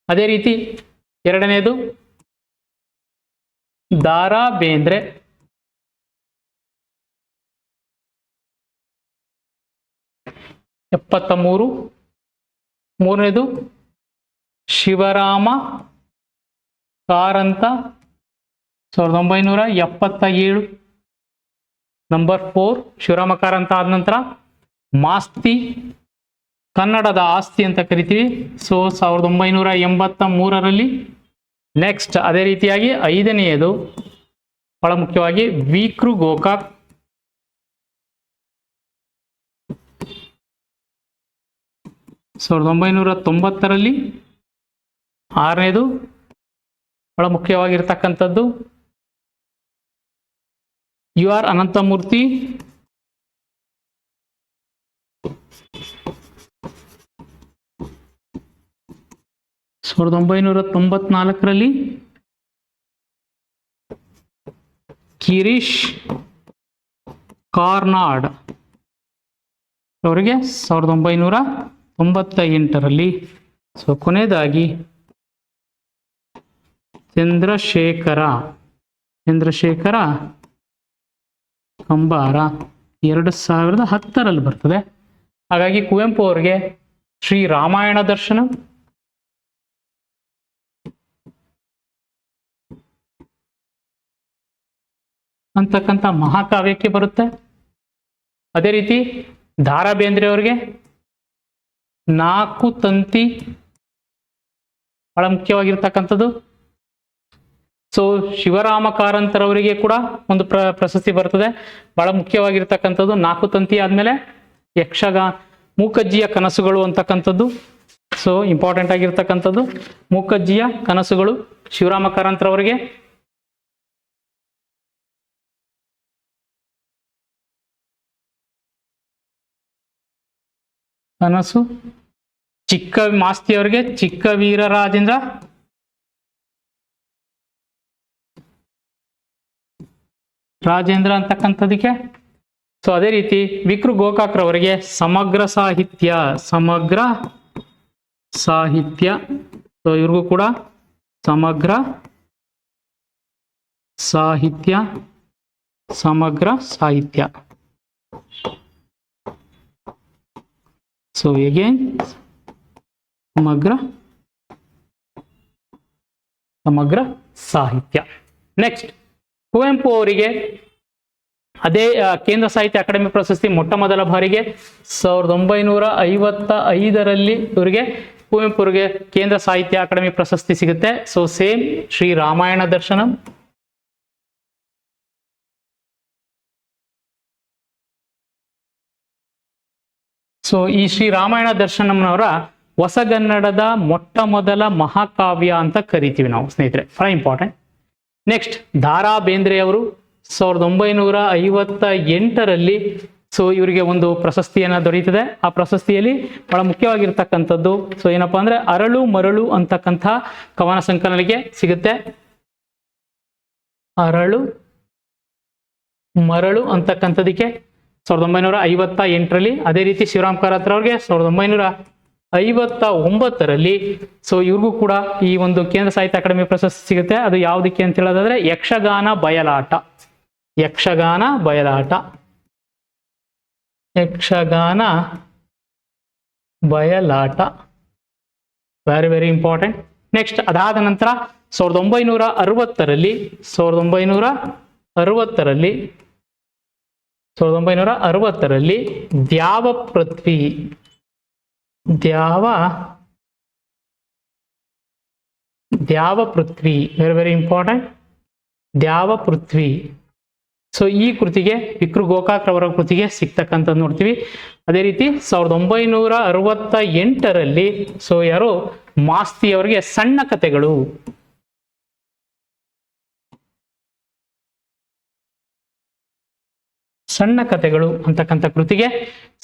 ಅದೇ ರೀತಿ ಎರಡನೇದು ದಾರಾ ಬೇಂದ್ರೆ ಎಪ್ಪತ್ತ ಮೂರು ಮೂರನೇದು ಶಿವರಾಮ ಕಾರಂತ. ಸಾವಿರದ ಒಂಬೈನೂರ ಎಪ್ಪತ್ತ ಏಳು ನಂಬರ್ ಫೋರ್ ಶಿವರಾಮ ಕಾರಂತ ಆದ ನಂತರ ಮಾಸ್ತಿ, ಕನ್ನಡದ ಆಸ್ತಿ ಅಂತ ಕರಿತೀವಿ. ಸೊ ಸಾವಿರದ ಒಂಬೈನೂರ ಎಂಬತ್ತ ಮೂರರಲ್ಲಿ ನೆಕ್ಸ್ಟ್ ಅದೇ ರೀತಿಯಾಗಿ ಐದನೆಯದು ಬಹಳ ಮುಖ್ಯವಾಗಿ ವಿಕ್ರು ಗೋಕಾಕ್. ಸಾವಿರದ ಒಂಬೈನೂರ ತೊಂಬತ್ತರಲ್ಲಿ ಆರನೇದು ಬಹಳ ಮುಖ್ಯವಾಗಿರ್ತಕ್ಕಂಥದ್ದು ಯು ಆರ್ ಅನಂತಮೂರ್ತಿ ಸಾವಿರದ ಒಂಬೈನೂರ ತೊಂಬತ್ನಾಲ್ಕರಲ್ಲಿ ಕಿರೀಶ್ ಕಾರ್ನಾಡ್ ಅವರಿಗೆ ಸಾವಿರದ ಒಂಬೈನೂರ ತೊಂಬತ್ತ ಎಂಟರಲ್ಲಿ ಸೊ ಕೊನೆಯದಾಗಿ ಚಂದ್ರಶೇಖರ. ಚಂದ್ರಶೇಖರ ಕಂಬಾರ ಎರಡು ಸಾವಿರದ ಹತ್ತರಲ್ಲಿ ಬರ್ತದೆ. ಹಾಗಾಗಿ ಕುವೆಂಪು ಅವರಿಗೆ ಶ್ರೀ ರಾಮಾಯಣ ದರ್ಶನ. ಅಂತಕ್ಕಂಥ ಮಹಾಕಾವ್ಯಕ್ಕೆ ಬರುತ್ತೆ. ಅದೇ ರೀತಿ ದಾರಾ ಬೇಂದ್ರೆ ಅವರಿಗೆ ನಾಲ್ಕು ತಂತಿ ಬಹಳ ಮುಖ್ಯವಾಗಿರ್ತಕ್ಕಂಥದ್ದು ಸೊ ಶಿವರಾಮ ಕಾರಂತರವರಿಗೆ ಕೂಡ ಒಂದು ಪ್ರ, ಪ್ರಶಸ್ತಿ ಬರ್ತದೆ. ಬಹಳ ಮುಖ್ಯವಾಗಿರ್ತಕ್ಕಂಥದ್ದು ನಾಲ್ಕು ತಂತಿ ಆದ್ಮೇಲೆ ಯಕ್ಷಗ, ಮೂಕಜ್ಜಿಯ ಕನಸುಗಳು ಅಂತಕ್ಕಂಥದ್ದು. ಸೊ ಇಂಪಾರ್ಟೆಂಟ್ ಆಗಿರ್ತಕ್ಕಂಥದ್ದು ಮೂಕಜ್ಜಿಯ ಕನಸುಗಳು ಶಿವರಾಮ ಕಾರಂತರವರಿಗೆ ಕನಸು ಚಿಕ್ಕ ಮಾಸ್ತಿಯವರಿಗೆ ಚಿಕ್ಕ ವೀರರಾಜೇಂದ್ರ ರಾಜೇಂದ್ರ ಅಂತಕ್ಕಂಥದಕ್ಕೆ? ಸೊ ಅದೇ ರೀತಿ ವಿಕ್ರು ಗೋಕಾಕ್ರವರಿಗೆ ಸಮಗ್ರ ಸಾಹಿತ್ಯ ಸಮಗ್ರ ಸಾಹಿತ್ಯ. ಸೊ ಇವ್ರಿಗೂ ಕೂಡ ಸಮಗ್ರ ಸಾಹಿತ್ಯ ಸಮಗ್ರ ಸಾಹಿತ್ಯ. ಸೊ ಎಗೇನ್ ಸಮಗ್ರ ಸಮಗ್ರ ಸಾಹಿತ್ಯ. ನೆಕ್ಸ್ಟ್ ಕುವೆಂಪು ಅವರಿಗೆ, ಅದೇ ಕೇಂದ್ರ ಸಾಹಿತ್ಯ ಅಕಾಡೆಮಿ ಪ್ರಶಸ್ತಿ ಮೊಟ್ಟ ಮೊದಲ ಬಾರಿಗೆ ಸಾವಿರದ ಒಂಬೈನೂರ ಐವತ್ತ ಐದರಲ್ಲಿ ಇವರಿಗೆ ಕುವೆಂಪು ಅವರಿಗೆ ಕೇಂದ್ರ ಸಾಹಿತ್ಯ ಅಕಾಡೆಮಿ ಪ್ರಶಸ್ತಿ ಸಿಗುತ್ತೆ. So same Shri Ramayana Darshanam. So ಈ ಶ್ರೀ ರಾಮಾಯಣ ದರ್ಶನಂನವರ ಹೊಸಗನ್ನಡದ ಮೊಟ್ಟ ಮೊದಲ ಮಹಾಕಾವ್ಯ ಅಂತ ಕರಿತೀವಿ ನಾವು, ಸ್ನೇಹಿತರೆ. ಬಹಳ ಇಂಪಾರ್ಟೆಂಟ್ ನೆಕ್ಸ್ಟ್ ದಾರಾ ಬೇಂದ್ರೆ ಅವರು ಸಾವಿರದ ಒಂಬೈನೂರ ಐವತ್ತ ಎಂಟರಲ್ಲಿ ಸೊ ಇವರಿಗೆ ಒಂದು ಪ್ರಶಸ್ತಿಯನ್ನು ದೊರೆಯುತ್ತದೆ. ಆ ಪ್ರಶಸ್ತಿಯಲ್ಲಿ ಬಹಳ ಮುಖ್ಯವಾಗಿರ್ತಕ್ಕಂಥದ್ದು. ಸೊ ಏನಪ್ಪಾ ಅಂದ್ರೆ ಅರಳು ಮರಳು ಅಂತಕ್ಕಂಥ ಕವನ ಸಂಕಲನಿಗೆ ಸಿಗುತ್ತೆ. ಅರಳು ಮರಳು ಅಂತಕ್ಕಂಥದಕ್ಕೆ ಸಾವಿರದ ಒಂಬೈನೂರ ಐವತ್ತ ಎಂಟರಲ್ಲಿ ಅದೇ ರೀತಿ ಶಿವರಾಮ್ ಕಾರತ್ರ ಅವ್ರಿಗೆ ಸಾವಿರದ ಒಂಬೈನೂರ ಐವತ್ತ ಒಂಬತ್ತರಲ್ಲಿ. ಸೊ ಇವ್ರಿಗೂ ಕೂಡ ಈ ಒಂದು ಕೇಂದ್ರ ಸಾಹಿತ್ಯ ಅಕಾಡೆಮಿ ಪ್ರಶಸ್ತಿ ಸಿಗುತ್ತೆ. ಅದು ಯಾವುದಕ್ಕೆ ಅಂತ ಹೇಳೋದಾದ್ರೆ, Yakshagana Bayalata. Yakshagana Bayalata. Yakshagana Bayalata. Very very important next ಅದಾದ ನಂತರ ಸಾವಿರದ ಒಂಬೈನೂರ ಅರವತ್ತರಲ್ಲಿ, ಸಾವಿರದ ಒಂಬೈನೂರ ಅರವತ್ತರಲ್ಲಿ, ಸಾವಿರದ ಒಂಬೈನೂರ ಅರವತ್ತರಲ್ಲಿ Dyava Prithvi. Dyava Dyava Prithvi very very important Dyava Prithvi. So ಈ ಕೃತಿಗೆ, ವಿಕ್ರು ಗೋಕಾಕ್ ರವರ ಕೃತಿಗೆ ಸಿಗ್ತಕ್ಕಂಥದ್ದು ನೋಡ್ತೀವಿ. ಅದೇ ರೀತಿ, ಸಾವಿರದ ಒಂಬೈನೂರ ಅರವತ್ತ ಎಂಟರಲ್ಲಿ ಸೊ ಯಾರು ಮಾಸ್ತಿ ಅವರಿಗೆ ಸಣ್ಣ ಕಥೆಗಳು. ಸಣ್ಣ ಕಥೆಗಳು ಅಂತಕ್ಕಂಥ ಕೃತಿಗೆ.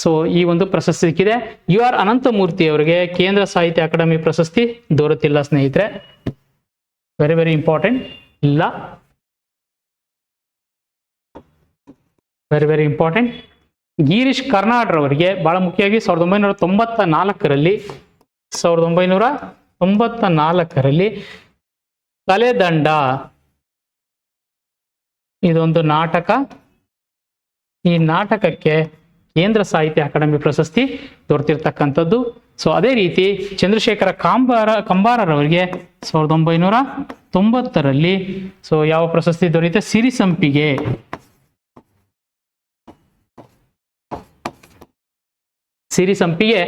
ಸೊ ಈ ಒಂದು ಪ್ರಶಸ್ತಿ ಸಿಕ್ಕಿದೆ. ಯು ಆರ್ ಅನಂತಮೂರ್ತಿ ಅವರಿಗೆ ಕೇಂದ್ರ ಸಾಹಿತ್ಯ ಅಕಾಡೆಮಿ ಪ್ರಶಸ್ತಿ ದೊರೆತಿಲ್ಲ, ಸ್ನೇಹಿತರೆ. ವೆರಿ ವೆರಿ ಇಂಪಾರ್ಟೆಂಟ್ ಇಲ್ಲ. ವೆರಿ ವೆರಿ ಇಂಪಾರ್ಟೆಂಟ್ ಗಿರೀಶ್ ಕರ್ನಾಡ್ರವರಿಗೆ ಬಹಳ ಮುಖ್ಯವಾಗಿ ಸಾವಿರದ ಒಂಬೈನೂರ ತೊಂಬತ್ತ ನಾಲ್ಕರಲ್ಲಿ ಸಾವಿರದ ಒಂಬೈನೂರ ತೊಂಬತ್ತ ನಾಲ್ಕರಲ್ಲಿ ತಲೆದಂಡ ಇದೊಂದು ನಾಟಕ. ಈ ನಾಟಕಕ್ಕೆ ಕೇಂದ್ರ ಸಾಹಿತ್ಯ ಅಕಾಡೆಮಿ ಪ್ರಶಸ್ತಿ ದೊರೆತಿರ್ತಕ್ಕಂಥದ್ದು. ಸೊ ಅದೇ ರೀತಿ ಚಂದ್ರಶೇಖರ ಕಾಂಬಾರ, ಕಂಬಾರರವರಿಗೆ ಸಾವಿರದ ಒಂಬೈನೂರ ತೊಂಬತ್ತರಲ್ಲಿ ಸೊ ಯಾವ ಪ್ರಶಸ್ತಿ ದೊರೆಯುತ್ತೆ? ಸಿರಿಸಂಪಿಗೆ. ಸಿರಿಸಂಪಿಗೆ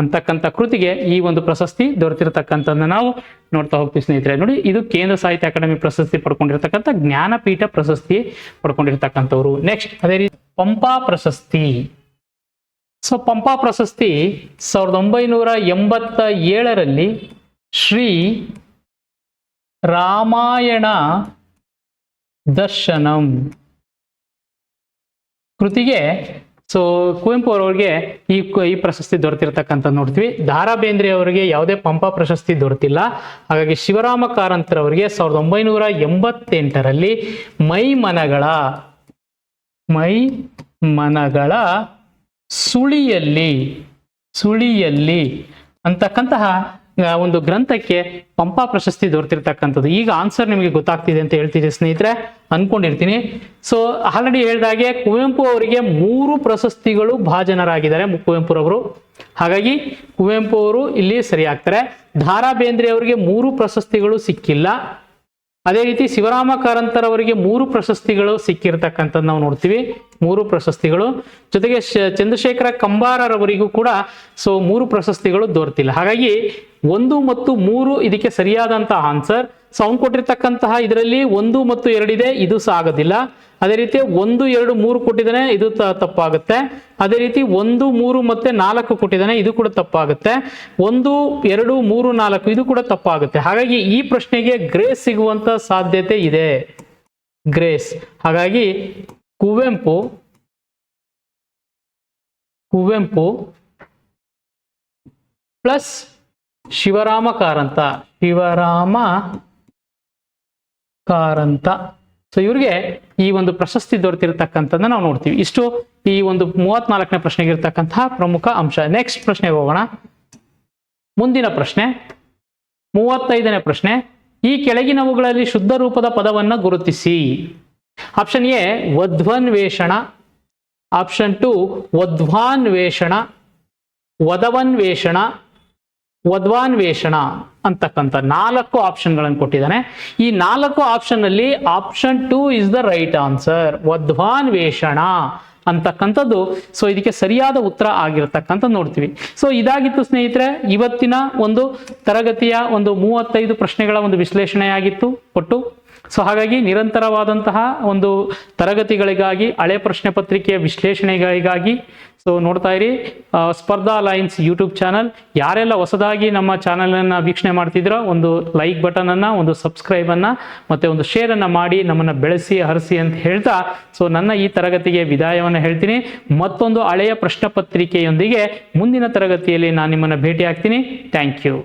ಅಂತಕ್ಕಂಥ ಕೃತಿಗೆ ಈ ಒಂದು ಪ್ರಶಸ್ತಿ ದೊರೆತಿರತಕ್ಕಂಥದ್ದನ್ನ ನಾವು ನೋಡ್ತಾ ಹೋಗ್ತೀವಿ ಸ್ನೇಹಿತರೆ. ನೋಡಿ, ಇದು ಕೇಂದ್ರ ಸಾಹಿತ್ಯ ಅಕಾಡೆಮಿ ಪ್ರಶಸ್ತಿ ಪಡ್ಕೊಂಡಿರ್ತಕ್ಕಂಥ ಜ್ಞಾನಪೀಠ ಪ್ರಶಸ್ತಿ ಪಡ್ಕೊಂಡಿರ್ತಕ್ಕಂಥವ್ರು. ನೆಕ್ಸ್ಟ್ ಅದೇ ರೀತಿ ಪಂಪಾ ಪ್ರಶಸ್ತಿ. ಸೊ, ಪಂಪಾ ಪ್ರಶಸ್ತಿ ಸಾವಿರದ ಒಂಬೈನೂರ ಎಂಬತ್ತ ಏಳರಲ್ಲಿ ಶ್ರೀ ರಾಮಾಯಣ ದರ್ಶನಂ. ಕೃತಿಗೆ, ಸೊ, ಕುವೆಂಪು ಅವರವ್ರಿಗೆ ಈ ಈ ಪ್ರಶಸ್ತಿ ದೊರೆತಿರ್ತಕ್ಕಂಥ ನೋಡ್ತೀವಿ. ದಾರಾ ಬೇಂದ್ರೆ ಅವರಿಗೆ ಯಾವುದೇ ಪಂಪ ಪ್ರಶಸ್ತಿ ದೊರೆತಿಲ್ಲ. ಹಾಗಾಗಿ ಶಿವರಾಮ ಕಾರಂತರವರಿಗೆ ಸಾವಿರದ ಒಂಬೈನೂರ ಎಂಬತ್ತೆಂಟರಲ್ಲಿ ಮೈ ಮನಗಳ ಮೈ ಮನಗಳ ಸುಳಿಯಲ್ಲಿ ಸುಳಿಯಲ್ಲಿ ಅಂತಕ್ಕಂತಹ ಒಂದು ಗ್ರಂಥಕ್ಕೆ ಪಂಪ ಪ್ರಶಸ್ತಿ ದೊರೆತಿರ್ತಕ್ಕಂಥದ್ದು. ಈಗ ಆನ್ಸರ್ ನಿಮಗೆ ಗೊತ್ತಾಗ್ತಿದೆ ಅಂತ ಹೇಳ್ತಿದ್ದೆ ಸ್ನೇಹಿತರೆ, ಅನ್ಕೊಂಡಿರ್ತೀನಿ. ಸೊ ಆಲ್ರೆಡಿ ಹೇಳಿದಾಗೆ ಕುವೆಂಪು ಅವರಿಗೆ ಮೂರು ಪ್ರಶಸ್ತಿಗಳು ಭಾಜನರಾಗಿದ್ದಾರೆ ಕುವೆಂಪುರವರು ಹಾಗಾಗಿ ಕುವೆಂಪು ಅವರು ಇಲ್ಲಿ ಸರಿ ಆಗ್ತಾರೆ ದಾರಾ ಬೇಂದ್ರೆ ಅವರಿಗೆ ಮೂರು ಪ್ರಶಸ್ತಿಗಳು ಸಿಕ್ಕಿಲ್ಲ. ಅದೇ ರೀತಿ ಶಿವರಾಮ ಕಾರಂತರವರಿಗೆ ಮೂರು ಪ್ರಶಸ್ತಿಗಳು ಸಿಕ್ಕಿರ್ತಕ್ಕಂಥದ್ದು ನಾವು ನೋಡ್ತೀವಿ. ಮೂರು ಪ್ರಶಸ್ತಿಗಳು. ಜೊತೆಗೆ ಚಂದ್ರಶೇಖರ ಕಂಬಾರರವರಿಗೂ ಕೂಡ ಸೊ ಮೂರು ಪ್ರಶಸ್ತಿಗಳು ದೊರೆತಿಲ್ಲ. ಹಾಗಾಗಿ ಒಂದು ಮತ್ತು ಮೂರು ಇದಕ್ಕೆ ಸರಿಯಾದಂತಹ ಆನ್ಸರ್. ಸೊ ಅವ್ನು ಕೊಟ್ಟಿರ್ತಕ್ಕಂತಹ ಇದರಲ್ಲಿ ಒಂದು ಮತ್ತು ಎರಡಿದೆ ಇದು ಸಹ ಆಗೋದಿಲ್ಲ. ಅದೇ ರೀತಿ ಒಂದು, ಎರಡು, ಮೂರು ಕೊಟ್ಟಿದ್ದಾನೆ, ಇದು ತಪ್ಪಾಗುತ್ತೆ. ಅದೇ ರೀತಿ ಒಂದು, ಮೂರು ಮತ್ತೆ ನಾಲ್ಕು ಕೊಟ್ಟಿದ್ದಾನೆ, ಇದು ಕೂಡ ತಪ್ಪಾಗುತ್ತೆ. ಒಂದು, ಎರಡು, ಮೂರು, ನಾಲ್ಕು, ಇದು ಕೂಡ ತಪ್ಪಾಗುತ್ತೆ. ಹಾಗಾಗಿ ಈ ಪ್ರಶ್ನೆಗೆ ಗ್ರೇಸ್ ಸಿಗುವಂತ ಸಾಧ್ಯತೆ ಇದೆ. ಗ್ರೇಸ್ ಹಾಗಾಗಿ ಕುವೆಂಪು ಕುವೆಂಪು ಪ್ಲಸ್ ಶಿವರಾಮ ಕಾರಂತ ಶಿವರಾಮ ಕಾರಂತ ಸೊ ಇವ್ರಿಗೆ ಈ ಒಂದು ಪ್ರಶಸ್ತಿ ದೊರೆತಿರ್ತಕ್ಕಂಥದ್ದನ್ನ ನಾವು ನೋಡ್ತೀವಿ. ಇಷ್ಟು ಈ ಒಂದು ಮೂವತ್ನಾಲ್ಕನೇ ಪ್ರಶ್ನೆಗೆ ಇರ್ತಕ್ಕಂತಹ ಪ್ರಮುಖ ಅಂಶ. ನೆಕ್ಸ್ಟ್ ಪ್ರಶ್ನೆಗೆ ಹೋಗೋಣ. ಮುಂದಿನ ಪ್ರಶ್ನೆ. ಮೂವತ್ತೈದನೇ ಪ್ರಶ್ನೆ. ಈ ಕೆಳಗಿನವುಗಳಲ್ಲಿ ಶುದ್ಧ ರೂಪದ ಪದವನ್ನ ಗುರುತಿಸಿ. ಆಪ್ಷನ್ ಎ ವಧ್ವನ್ವೇಷಣ. ಆಪ್ಷನ್ ಟು ವಧ್ವಾನ್ವೇಷಣ. ವಧವನ್ವೇಷಣ ವಧ್ವಾನ್ವೇಷಣ ಅಂತಕ್ಕಂಥ ನಾಲ್ಕು ಆಪ್ಷನ್ಗಳನ್ನು ಕೊಟ್ಟಿದ್ದಾನೆ. ಈ ನಾಲ್ಕು ಆಪ್ಷನ್ ಅಲ್ಲಿ option two is the right answer. ವಧ್ವಾನ್ವೇಷಣ ಅಂತಕ್ಕಂಥದ್ದು. ಸೊ, ಇದಕ್ಕೆ ಸರಿಯಾದ ಉತ್ತರ ಆಗಿರತಕ್ಕಂಥ ನೋಡ್ತೀವಿ. ಸೊ, ಇದಾಗಿತ್ತು ಸ್ನೇಹಿತರೆ, ಇವತ್ತಿನ ಒಂದು ತರಗತಿಯ ಒಂದು ಮೂವತ್ತೈದು ಪ್ರಶ್ನೆಗಳ ಒಂದು ವಿಶ್ಲೇಷಣೆಯಾಗಿತ್ತು. ಒಟ್ಟು ಸೊ ಹಾಗಾಗಿ ನಿರಂತರವಾದಂತಹ ಒಂದು ತರಗತಿಗಳಿಗಾಗಿ, ಹಳೆ ಪ್ರಶ್ನೆ ಪತ್ರಿಕೆಯ ವಿಶ್ಲೇಷಣೆಗಳಿಗಾಗಿ ಸೊ ನೋಡ್ತಾ ಇರಿ ಸ್ಪರ್ಧಾ ಲೈನ್ಸ್ ಯೂಟ್ಯೂಬ್ ಚಾನಲ್. ಯಾರೆಲ್ಲ ಹೊಸದಾಗಿ ನಮ್ಮ ಚಾನಲನ್ನು ವೀಕ್ಷಣೆ ಮಾಡ್ತಿದ್ರೋ ಒಂದು ಲೈಕ್ ಬಟನ್ ಅನ್ನ ಒಂದು ಸಬ್ಸ್ಕ್ರೈಬನ್ನು ಮತ್ತು ಒಂದು ಶೇರ್ ಅನ್ನ ಮಾಡಿ, ನಮ್ಮನ್ನ ಬೆಳೆಸಿ, ಹರಿಸಿ ಅಂತ ಹೇಳ್ತಾ ಸೊ ನನ್ನ ಈ ತರಗತಿಗೆ ವಿದಾಯವನ್ನು ಹೇಳ್ತೀನಿ. ಮತ್ತೊಂದು ಹಳೆಯ ಪ್ರಶ್ನೆ ಪತ್ರಿಕೆಯೊಂದಿಗೆ ಮುಂದಿನ ತರಗತಿಯಲ್ಲಿ ನಾನು ನಿಮ್ಮನ್ನ ಭೇಟಿ ಆಗ್ತೀನಿ ಥ್ಯಾಂಕ್ ಯು